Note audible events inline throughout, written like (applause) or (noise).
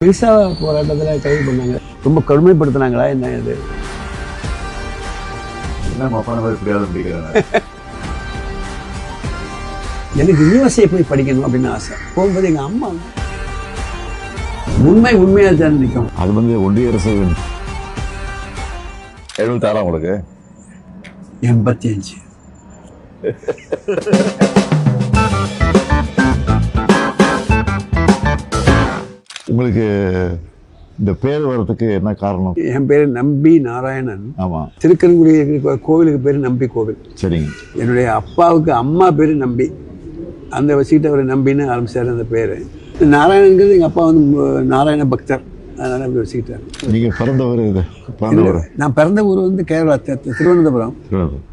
Visa போராட்டத்தில் கைது பண்ணாங்க. ரொம்ப கடுமைப்படுத்தினாங்களா என்ன இது? எனக்கு யூஎஸ்ஏ போய் படிக்கணும் அப்படின்னு ஆசை. போகும்போது எங்கள் அம்மா உண்மை உண்மையாக தான் நிற்கும் அது வந்து ஒன்றிய அரசு எழுபத்தாறாம் உங்களுக்கு எண்பத்தி அஞ்சு. உங்களுக்கு இந்த பேர் வர்றதுக்கு என்ன காரணம்? என் பேர் நம்பி நாராயணன். ஆமா. திருக்கன்குடி இருக்கிற கோவிலுக்கு பேர் நம்பி கோவில். சரிங்க. என்னுடைய அப்பாவுக்கு அம்மா பேர் நம்பி. அந்த வச்சுக்கிட்டு அவர் நம்பின்னு ஆரம்பிச்சார் அந்த பேர். நாராயணங்கிறது எங்கள் அப்பா வந்து நாராயண பக்தர். அதனால் அப்படி வச்சுக்கிட்டார். நீங்க பிறந்தவர் இது? பிறந்தவர் நான் பிறந்த ஊர் வந்து கேரளா திருவனந்தபுரம்.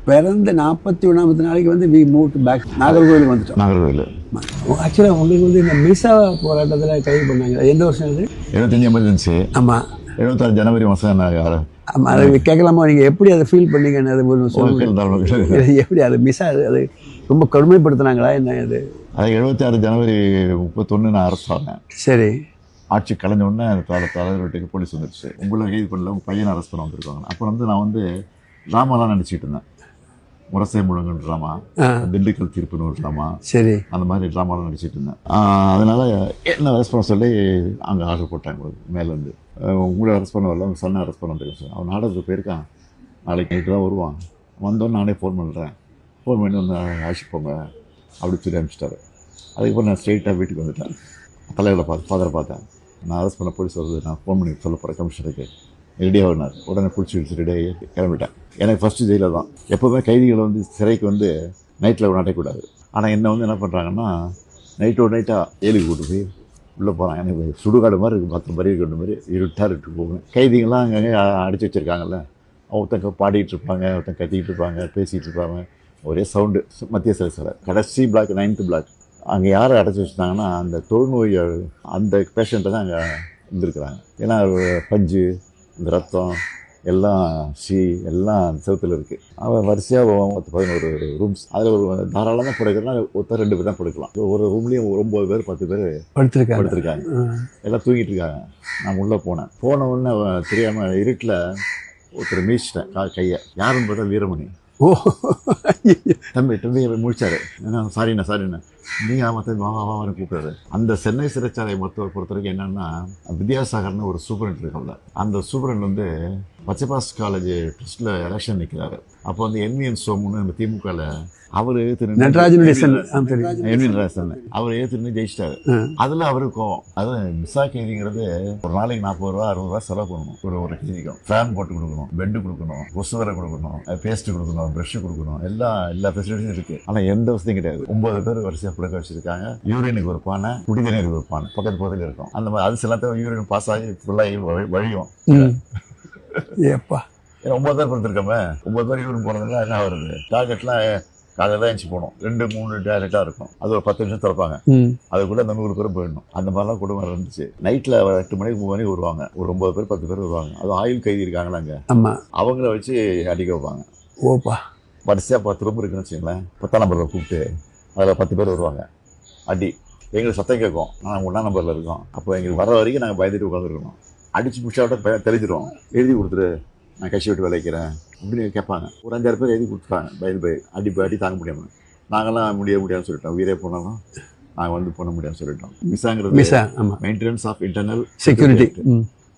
பிறந்த நாற்பத்தி ஒன்றாமத்து நாளைக்கு வந்து வி மூவ் பேக் நாகர்கோவிலுக்கு வந்துட்டோம். நாகர்கோவில். ஆக்சுவலாக உங்களுக்கு வந்து இந்த மிசா போராட்டத்தில் கைது பண்ணாங்க எந்த வருஷம் இது எழுபத்தஞ்சு எமர்ஜென்சி ஆமாம் எழுபத்தாறு ஜனவரி மாதம் நான் ஆமாம் அதை கேட்கலாமா? நீங்கள் எப்படி அதை ஃபீல் பண்ணீங்கன்னு அது இது எப்படி? அது மிஸ் அது அது ரொம்ப கடுமைப்படுத்துனாங்களா? என்ன இது? அது எழுபத்தாறு ஜனவரி முப்பத்தொன்று நான் அரசு ஆனேன். சரி. ஆட்சி கலைஞ்ச உடனே அந்த தலை தலைவர் வீட்டுக்கு போலீஸ் வந்துடுச்சு உங்களை கைது பண்ணல உங்கள் பையனை அரெஸ்ட் பண்ண வந்திருக்காங்க. அப்போ வந்து நான் வந்து ட்ராமாலாம் நடிச்சிட்டு இருந்தேன். முரசை முழங்குன்னு ட்ராமா திண்டுக்கல் தீர்ப்புன்னு ஒரு ட்ராமா. சரி. அந்த மாதிரி ட்ராமாலாம் நடிச்சிட்டு இருந்தேன். அதனால என்ன அரெஸ்ட் பண்ண சொல்லி அங்கே ஆர்டர் போட்டாங்க. உங்களுக்கு மேலேருந்து உங்களை அரெஸ்ட் பண்ண வரல உங்கள் சன்னை அரெஸ்ட் பண்ண வந்திருக்கேன் சார். அவன் நாடகத்துக்கு போயிருக்கான். நாளைக்கு நைட்டு தான் வருவான். வந்தோன்னு நானே ஃபோன் பண்ணுறேன் ஃபோன் பண்ணி வந்து அழைச்சிட்டு போங்க அப்படி சொல்லி அனுப்பிச்சிட்டாரு. அதுக்கப்புறம் நான் ஸ்ட்ரெயிட்டாக வீட்டுக்கு வந்துட்டேன். தலைவரை பார்த்து ஃபாதரை பார்த்தேன். நான் அரெஸ்ட் பண்ண போலீஸ் வருது நான் ஃபோன் பண்ணி சொல்ல போகிறேன் கமிஷனருக்கு. ரெடியாக வந்தார் உடனே பிடிச்சி வச்சு ரெடியாகி கிளம்பிட்டேன். எனக்கு ஃபஸ்ட்டு ஜெயிலில் தான். எப்போவுமே கைதிகளை வந்து சிறைக்கு வந்து நைட்டில் நடக்கக்கூடாது ஆனால் என்ன வந்து என்ன பண்ணுறாங்கன்னா நைட்டோட நைட்டாக ஏழுக்கு கூட்டு போய் உள்ளே போகிறான் எனக்கு சுடுகாடு மாதிரி இருக்குது பத்து மாதிரி இருக்கிற மாதிரி இருட்டாக இருக்கு போகும் கைதிகள்லாம் அங்கங்கே அடிச்சு வச்சுருக்காங்கல்ல. ஒருத்தங்க பாடிட்டு இருப்பாங்க ஒருத்தங்க கத்திக்கிட்டு இருப்பாங்க பேசிகிட்டு இருப்பாங்க. ஒரே சவுண்டு மத்திய சிறை சிலை கடைசி பிளாக் நைன்த்து பிளாக் அங்கே யாரை அடைச்சி வச்சுட்டாங்கன்னா அந்த தொழுநோய் அந்த பேஷண்ட்டை தான் அங்கே இருந்திருக்கிறாங்க. ஏன்னா பஞ்சு இந்த ரத்தம் எல்லாம் சி எல்லாம் அந்த செவத்தில் இருக்குது அவன் வரிசையாக பத்து பதினோரு ரூம்ஸ் அதில் ஒரு தாராளமாக படுக்கிறனா ஒருத்தர் ரெண்டு பேர் தான் படுக்கலாம். ஒரு ரூம்லேயும் ஒரு ஒம்பது பேர் பத்து பேர் படுத்திருக்காங்க. படுத்திருக்காங்க. எல்லாம் தூங்கிட்டு இருக்காங்க. நான் உள்ளே போனேன். போன உடனே அவன் தெரியாம இருட்டில் ஒருத்தர் மீச்சிட்டேன் கா கையை. யாருன்னு பார்த்தா வீரமணி. ஓ. தம்பி தம்பி முடிச்சாரு என்ன சாரிண்ணா சாரிண்ணா நீங்கள் மற்ற தம்பி கூப்பிட்டாரு அந்த சென்னை சிறைச்சாலை மருத்துவர் பொறுத்த வரைக்கும் என்னன்னா வித்யாசாகர்னு ஒரு சூப்பரண்ட் இருக்காங்க அந்த சூப்பரண்ட் வந்து பச்சைபாஸ் காலேஜ் ட்ரஸ்ட்டில் எலெக்ஷன் நிற்கிறாரு அப்போ வந்து என்விஎன் சோமுன்னு நம்ம திமுகவில் அவர் திரு நடராஜனுடைய என்விஎன் ராசன் அவர் ஏற்றுன்னு ஜெயிச்சிட்டாரு. அதில் அவருக்கு கோவம். அது மிஸ்ஸா கைதிங்கிறது ஒரு நாளைக்கு நாற்பது ரூபா அறுபது ரூபா செலவு பண்ணணும். ஒரு ஒரு கைதிக்கும் ஃபேன் போட்டு கொடுக்கணும் பெட்டு கொடுக்கணும் கொசு வரை கொடுக்கணும் பேஸ்ட் கொடுக்கணும் ப்ரஷ் கொடுக்கணும். எல்லா எல்லா ஃபெசிலிட்டியும் இருக்கு. ஆனால் எந்த வசதியும் கிடையாது. ஒன்பது பேர் வரிசையாக புழக்க வச்சிருக்காங்க. யூரினுக்கு ஒரு பானை குடிதண்ணீருக்கு ஒரு பானை பக்கத்து பக்கத்தில் இருக்கும். அந்த மாதிரி அது சில யூரின் பாஸ் ஆகி ஃபுல்லாகி வழி- வழியும். ஏப்பா. ஒன்பது பேர் படுத்திருக்கோமே ஒன்பது பேர் யூரின் போனதுல என்ன வருது டார்கெட்லாம் காலையில் தான் எழுச்சி போகணும். ரெண்டு மூணு டேரக்டாக இருக்கும். அது ஒரு பத்து நிமிஷம் திறப்பாங்க. அதுக்குள்ள அந்த நூறு பேரும் போயிடணும். அந்த மாதிரிலாம் குடும்பம் இருந்துச்சு நைட்டில் எட்டு மணிக்கு மூணு மணிக்கு வருவாங்க. ஒரு ஒன்பது பேர் பத்து பேர் வருவாங்க. அது ஆயுள் கைதி இருக்காங்களா அங்கே? அவங்கள வச்சு அடிக்க வைப்பாங்க. ஓப்பா. வரிசையாக பத்து ரூம் இருக்குன்னு வச்சுங்களேன் பத்தாம் நம்பரில் கூப்பிட்டு அதில் பத்து பேர் வருவாங்க. அடி. எங்களுக்கு சத்தம் கேட்கும். நாங்கள் ஒன்றாம் நம்பரில் இருக்கோம். அப்போ எங்களுக்கு வர வரைக்கும் நாங்கள் பயந்துட்டு உட்காந்துருக்கணும் அடிச்சு முடிச்சாவிட்ட பய தெரிஞ்சிடும் எழுதி கொடுத்துரு. நான் கட்சி விட்டு விளைக்கிறேன் அப்படின்னு கேட்பாங்க. ஒரு அஞ்சாறு பேர் எழுதி கொடுத்துட்டாங்க பயந்து போய். அடி போய் அடி தாங்க முடியாமல் நாங்களாம் முடிய முடியாதுன்னு சொல்லிட்டோம். உயிரே போனாலும் நாங்கள் வந்து பண்ண முடியாதுன்னு சொல்லிட்டோம். மிஸ்ஸாங்கிறது மிஸ்ஸா ஆமாம் maintenance of internal security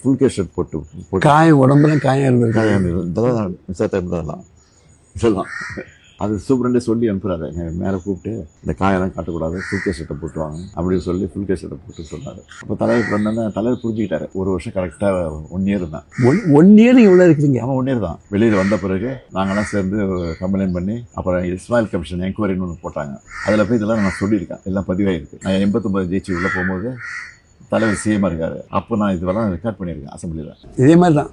full cash shirt போட்டு காயம் உடம்புல காயம் இருந்திருக்கு காயம் இதெல்லாம் மிஸ்ஸாக இதெல்லாம் அது சூப்பரண்டே சொல்லி அனுப்புறாரு. மேலே கூப்பிட்டு இந்த காயெல்லாம் காட்டக்கூடாது ஃபுல் கேஸ் ஷர்ட்டை போட்டு வாங்க அப்படின்னு சொல்லி ஃபுல் ஷர்ட்டை போட்டு சொன்னார். அப்போ தலைவர் வந்தோன்னே தலைவர் புரிஞ்சுக்கிட்டாரு. ஒரு வருஷம் கரெக்டாக ஒன் இயர் தான். ஒன் ஒன் இயர் இவ்வளோ இருக்கிறீங்க அவன் ஒன் இயர் தான். வெளியில் வந்த பிறகு நாங்களாம் சேர்ந்து கம்ப்ளைண்ட் பண்ணி அப்புறம் இஸ்மாயில் கமிஷன் என்கொயரின்னு ஒன்று போட்டாங்க. அதில் போய் இதெல்லாம் நான் சொல்லியிருக்கேன். எல்லாம் பதிவாயிருக்கு. நான் எண்பத்தொம்பது ஜெயிச்சு உள்ளே போகும்போது தலைவர் சிஎம் இருக்காரு. அப்போ நான் இது வரலாம் ரெக்கார்ட் பண்ணியிருக்கேன் அசம்பிளியில் இதே மாதிரி தான்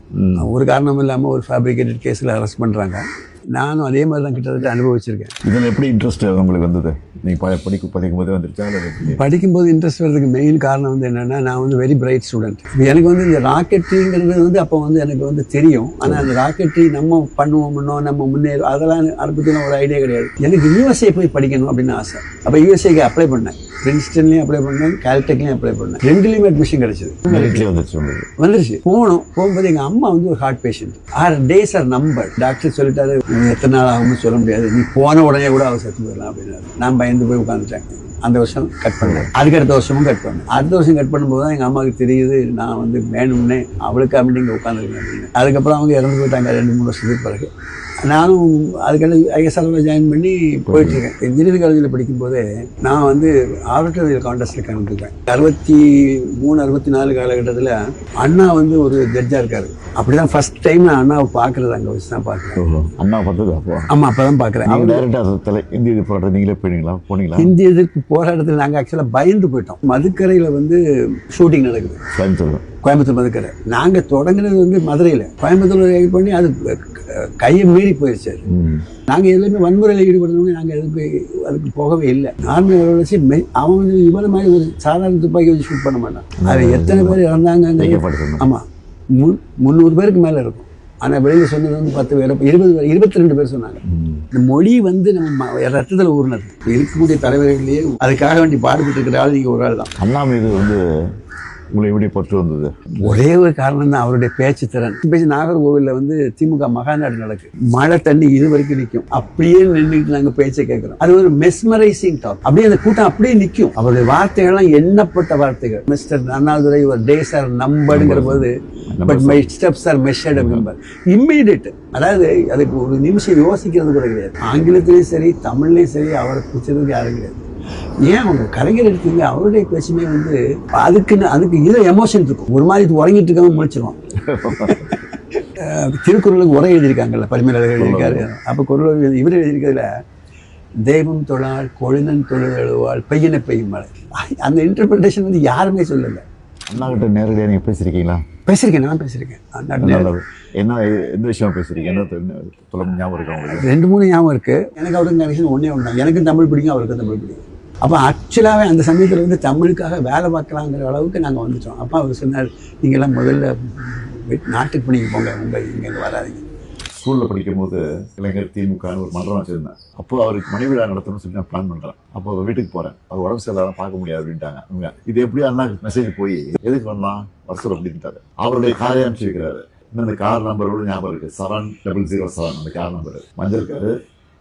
ஒரு காரணம் இல்லாமல் ஒரு ஃபேப்ரிகேட்டட் கேஸில் அரெஸ்ட் பண்ணுறாங்க நானும் அதே மாதிரி தான் கிட்டத்தட்ட அனுபவிச்சிருக்கேன். இதில் எப்படி இன்ட்ரெஸ்ட் உங்களுக்கு வந்தது? நீங்கள் படிக்க படிக்கும் போதே வந்துருச்சா? படிக்கும்போது இன்ட்ரெஸ்ட் வர்றதுக்கு மெயின் காரணம் வந்து என்னென்னா நான் வந்து வெரி பிரைட் ஸ்டூடெண்ட் எனக்கு வந்து இந்த ராக்கெட்ரிங்கிறது வந்து அப்போ வந்து எனக்கு வந்து தெரியும். ஆனால் அந்த ராக்கெட்ரி நம்ம பண்ணுவோம்னோ நம்ம முன்னேறும் அதெல்லாம் அதை பற்றின ஒரு ஐடியா கிடையாது. எனக்கு யூஎஸ்ஏ போய் படிக்கணும் அப்படின்னு ஆசை. அப்போ யூஎஸ்ஏக்கு அப்ளை பண்ணேன். பிரின்ஸ்டன்லேயும் அப்ளை பண்ணேன் கால்டெக்லையும் அப்ளை பண்ணேன். ரெண்டுலேயுமே அட்மிஷன் கிடைச்சது. வந்துருச்சு போனோம். போகும்போது எங்கள் அம்மா வந்து ஒரு ஹார்ட் பேஷண்ட் ஆறு டேஸ் ஆர் நம்பர் டாக்டர் சொல்லிட்டாரு "நீ எத்தனை நாள் ஆகும்னு சொல்ல முடியாது. நீ போன உடனே கூட அவர் செத்து போயிடலாம் அப்படின்னாரு. நான் பயந்து போய் உட்காந்துட்டேன் அந்த வருஷம் கட் பண்ணேன். அதுக்கு அடுத்த வருஷமும் கட் பண்ணேன். அடுத்த வருஷம் கட் பண்ணும்போது தான் எங்கள் அம்மாவுக்கு தெரியுது நான் வந்து வேணும்னே அவளுக்கு அப்படி இங்கே உட்காந்துருக்கேன் அப்படின்னு. அதுக்கப்புறம் அவங்க இறந்து போயிட்டாங்க ரெண்டு மூணு வருஷத்துக்கு பிறகு. நானும் அதுக்கடுத்து ஐஎஸ்ஆர்ல ஜாயின் பண்ணி போயிட்டு இருக்கேன் இன்ஜினியரிங் காலேஜில் படிக்கும்போதே நான் வந்து ஆடிட்டோரியல் கான்டெஸ்ட்டில் கலந்துருக்கேன். அறுபத்தி மூணு அறுபத்தி நாலு காலகட்டத்தில் அண்ணா வந்து ஒரு ஜட்ஜாக இருக்காரு. அப்படி தான் ஃபஸ்ட் டைம் நான் அண்ணாவை பார்க்குறது அங்கே வச்சு தான் பார்க்குறேன். அண்ணா பார்த்தது? அப்போ? ஆமாம் அப்போ தான் பார்க்குறேன் நீங்கள் டைரெக்டாக இந்திய இது போடுற நீங்களே போயிட்டீங்களா போனீங்களா? இந்திய எதிர்ப்பு போராட்டத்தில் நாங்கள் ஆக்சுவலாக பயந்து போயிட்டோம். மதுக்கரையில் வந்து ஷூட்டிங் நடக்குது. சொல்லுங்கள் கோயம்புத்தூர் மதுக்கரை. நாங்கள் தொடங்கினது வந்து மதுரையில். கோயம்புத்தூர் பண்ணி அது கையை மீறி போயிடுச்சு அது. நாங்கள் எதுலையுமே வன்முறையில் ஈடுபடுறவங்க நாங்கள் எதுக்கு அதுக்கு போகவே இல்லை. நார்மல் மெ- அவன் வந்து இவன மாதிரி ஒரு சாதாரண துப்பாக்கி வச்சு ஷூட் பண்ண மாட்டான் அதில் எத்தனை பேர் இறந்தாங்க ஆமாம் முன் முந்நூறு பேருக்கு மேலே இருக்கும். ஆனால் வெளியில் சொன்னது வந்து பத்து பேர் இருபது பேர் இருபத்தி ரெண்டு பேர் சொன்னாங்க. இந்த மொழி வந்து நம்ம ரத்தத்தில் ஊறினது. இருக்கக்கூடிய தலைவர்களையே அதுக்காக வேண்டி பாடுபட்டு இருக்கிற ஆள் நீங்கள் ஒரு ஆள் தான் அண்ணா மீது வந்து உங்களை எப்படி பற்று வந்தது? ஒரே ஒரு காரணம் தான் அவருடைய பேச்சு திறன். பேச்சு நாகர்கோவிலில் வந்து திமுக மகாநாடு நடக்கு. மழை தண்ணி இது வரைக்கும் நிற்கும் அப்படியே நின்றுட்டு நாங்கள் பேச்சை கேட்குறோம். அது ஒரு மெஸ்மரைசிங் டாக் அப்படியே அந்த கூட்டம் அப்படியே நிற்கும் அவருடைய வார்த்தைகள்லாம் எண்ணப்பட்ட வார்த்தைகள். மிஸ்டர் அண்ணாதுரை ஒரு டேஸ் ஆர் நம்படுங்கிற போது but my steps are measured அப்படிம்பார் இம்மீடியட் அதாவது அதுக்கு ஒரு நிமிஷம் யோசிக்கிறது கூட கிடையாது. ஆங்கிலத்திலையும் சரி தமிழ்லையும் சரி அவரை பிடிச்சதுக்கு யாரும் கிடையாது. ஏன் அவங்க கலைஞர் எடுத்தீங்க? அவருடைய பேச்சுமே வந்து அதுக்குன்னு அதுக்கு இதில் எமோஷன் இருக்கும். ஒரு மாதிரி இது உறங்கிட்டு இருக்கவங்க முடிச்சிருவான் அஹ் திருக்குறளுக்கு உரை எழுதியிருக்காங்கல்ல பரிமேலழகர் எழுதியிருக்காரு. அப்போ குரல் இவர் எழுதியிருக்கிறதுல தெய்வம் தொழால் கொழுநன் தொழில் எழுவாள் பெய்யன பெய்யும் மழை. அந்த இன்டர்பிரிட்டேஷன் வந்து யாருமே சொல்லலை. அண்ணா கிட்ட நேரடியாக நீங்கள் பேசியிருக்கீங்களா? பேசியிருக்கேன் நான் பேசியிருக்கேன். என்ன எந்த விஷயம் பேசுறீங்க என்ன ஞாபகம் இருக்கா ரெண்டு மூணு ஞாபகம் இருக்கு. எனக்கு அவருக்கு கனெக்ஷன் ஒன்றே ஒன்று தான். எனக்கும் தமிழ் பிடிக்கும் அவருக்கும் தமிழ் பிடிக்கும். அப்போ ஆக்சுவலாகவே அந்த சமயத்தில் வந்து தமிழுக்காக வேலை பார்க்கலாங்கிற அளவுக்கு நாங்கள் வந்துட்டோம். அப்போ அவர் சொன்னார் நீங்கள்லாம் முதல்ல நாட்டுக்கு பணிக்கு போங்க மும்பை இங்கே வராதீங்க. ஸ்கூலில் படிக்கும்போது இளைஞர் திமுகன்னு ஒரு மன்றம் வச்சிருந்தேன். அப்போ அவருக்கு மணி விழா நடத்தணும்னு சொல்லி நான் பிளான் பண்ணுறேன் அப்போ அவர் வீட்டுக்கு போகிறேன் அவர் உடம்பு சரியில்லாம் பார்க்க முடியாது அப்படின்ட்டாங்க. அவங்க இது எப்படி அண்ணா மெசேஜ் போய் எதுக்கு வரலாம்? வருஷம் அப்படின்ட்டாரு. அவருடைய காரை அனுப்பிச்சு வைக்கிறாரு. இந்த கார் நம்பரோட ஞாபகம் இருக்குது செவன் டபுள் ஜீரோ செவன் அந்த கார் நம்பர் மஞ்சள் காரு.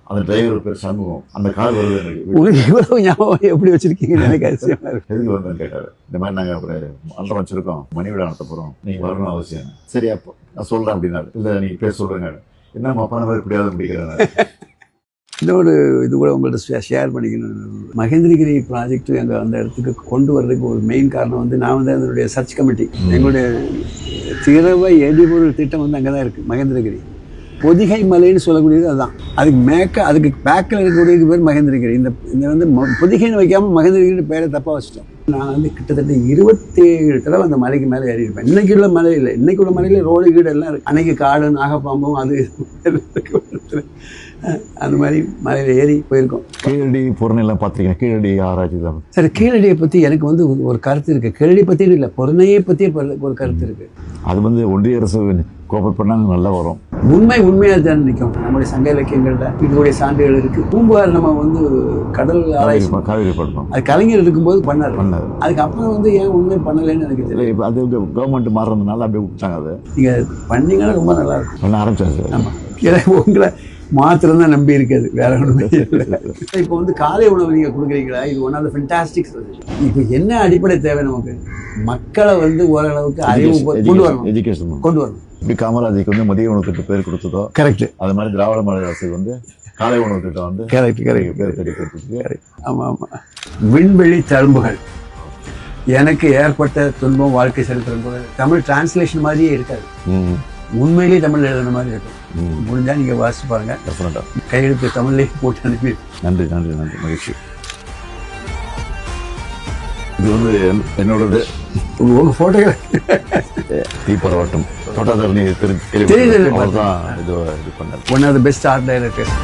அந்த டிரைவர் பேர் சண்முகம். அந்த கார் வருது எனக்கு. (laughs) இவ்வளவு ஞாபகம் எப்படி வச்சிருக்கீங்கன்னு எனக்கு அதிசயமா இருக்கு. எதுக்கு வந்தேன்னு கேட்டாரு. இந்த மாதிரி நாங்கள் ஒரு மன்றம் வச்சிருக்கோம். மணி விழா நடத்த போகிறோம் நீங்கள் வரணும் அவசியம் சரி அப்போ நான் சொல்கிறேன் அப்படின்னாரு. இல்லை நீங்கள் பேர் சொல்கிறேங்க என்ன அப்பா நம்ம எப்படியாவது முடிக்கிறேன் (laughs) இன்னொரு இது கூட உங்கள்ட்ட ஷேர் பண்ணிக்கணும். மகேந்திரகிரி ப்ராஜெக்ட் எங்கள் அந்த இடத்துக்கு கொண்டு வர்றதுக்கு ஒரு மெயின் காரணம் வந்து நான் வந்து அதனுடைய சர்ச் கமிட்டி எங்களுடைய திரவ எரிபொருள் திட்டம் வந்து அங்கே தான் இருக்குது மகேந்திரகிரி. பொதிகை மலைன்னு சொல்லக்கூடியது அதுதான் அதுக்கு மேக்க அதுக்கு பேக்கில் இருக்கக்கூடியது பேர் மகேந்திரகிரி. இந்த இந்த வந்து பொதிகைன்னு வைக்காமல் மகேந்திரகிரி பேரை தப்பாக வச்சுட்டோம். நான் வந்து கிட்டத்தட்ட இருபத்தேழு தடவை அந்த மலைக்கு மேலே ஏறி இருப்பேன். இன்னைக்கு உள்ள மலை இல்லை. இன்னைக்கு உள்ள மலையில் ரோடு கீடு எல்லாம் இருக்கு. அன்னைக்கு காடு நாகப்பாம்பும் அது அந்த மாதிரி மலையில் ஏறி போயிருக்கோம். கீழடி பொருணெல்லாம் பார்த்துருக்கீங்க கீழடி ஆராய்ச்சி தான். சரி கீழடியை பற்றி எனக்கு வந்து ஒரு- ஒரு கருத்து இருக்குது கீழடி பற்றி இல்லை பொருணையை பற்றி ஒரு கருத்து இருக்குது அது வந்து ஒன்றிய அரசு கோஆபரேட் பண்ணாங்க நல்லா வரும். உண்மை உண்மையாக தான் நிற்கும் நம்முடைய சங்க இலக்கியங்கள்ல இதனுடைய சான்றுகள் இருக்குது பூம்புகார் நம்ம வந்து கடல் ஆராய்ச்சி காவேரி படணும் அது கலைஞர் இருக்கும்போது பண்ணார். பண்ணாரு. அதுக்கப்புறம் வந்து ஏன் உண்மை பண்ணலைன்னு எனக்கு தெரியல. இப்போ அது கவர்மெண்ட் மாறுறதுனால அப்படியே விட்டாங்க அது. நீங்கள் பண்ணீங்கன்னா ரொம்ப நல்லா இருக்கும். பண்ண ஆரம்பிச்சாச்சு. ஆமாம் உங்களை மாத்திரம் தான் நம்பி இருக்குது. வேற ஒன்றுமே இல்லை. (laughs) இப்போ வந்து காலை உணவு நீங்கள் கொடுக்குறீங்களா? இது ஒன் ஆஃப் த இப்போ என்ன அடிப்படை தேவை நமக்கு? மக்களை வந்து ஓரளவுக்கு அறிவு கொண்டு வரணும். எஜுகேஷன் கொண்டு வரணும். இப்படி காமராஜுக்கு வந்து மதிய உணவு திட்டம் பேர் கொடுத்ததோ கரெக்ட் அது மாதிரி திராவிட மாடல் அரசு வந்து காலை உணவு திட்டம் வந்து கரெக்ட் கரெக்ட் பேர் தெரிவிக்கிறதுக்கு ஆமாம் ஆமாம் விண்வெளி தழும்புகள். எனக்கு ஏற்பட்ட துன்பம் வாழ்க்கை சரித்திரம் தமிழ் டிரான்ஸ்லேஷன் மாதிரியே இருக்காது. உண்மையிலேயே தமிழ் எழுதுன மாதிரி இருக்கும் முடிஞ்சா நீங்கள் வாசிச்சு பாருங்க. கையெழுத்து தமிழ்லேயே போட்டு அனுப்பி நன்றி நன்றி நன்றி. மகிழ்ச்சி. இது வந்து என்- என்னோடது. உங்க போட்டோகிராஃப் தீப்பரவட்டம் தோட்டத்தரணி திரு தெரியுது, அவர் தான் இது இது பண்ணார். One of the best art directors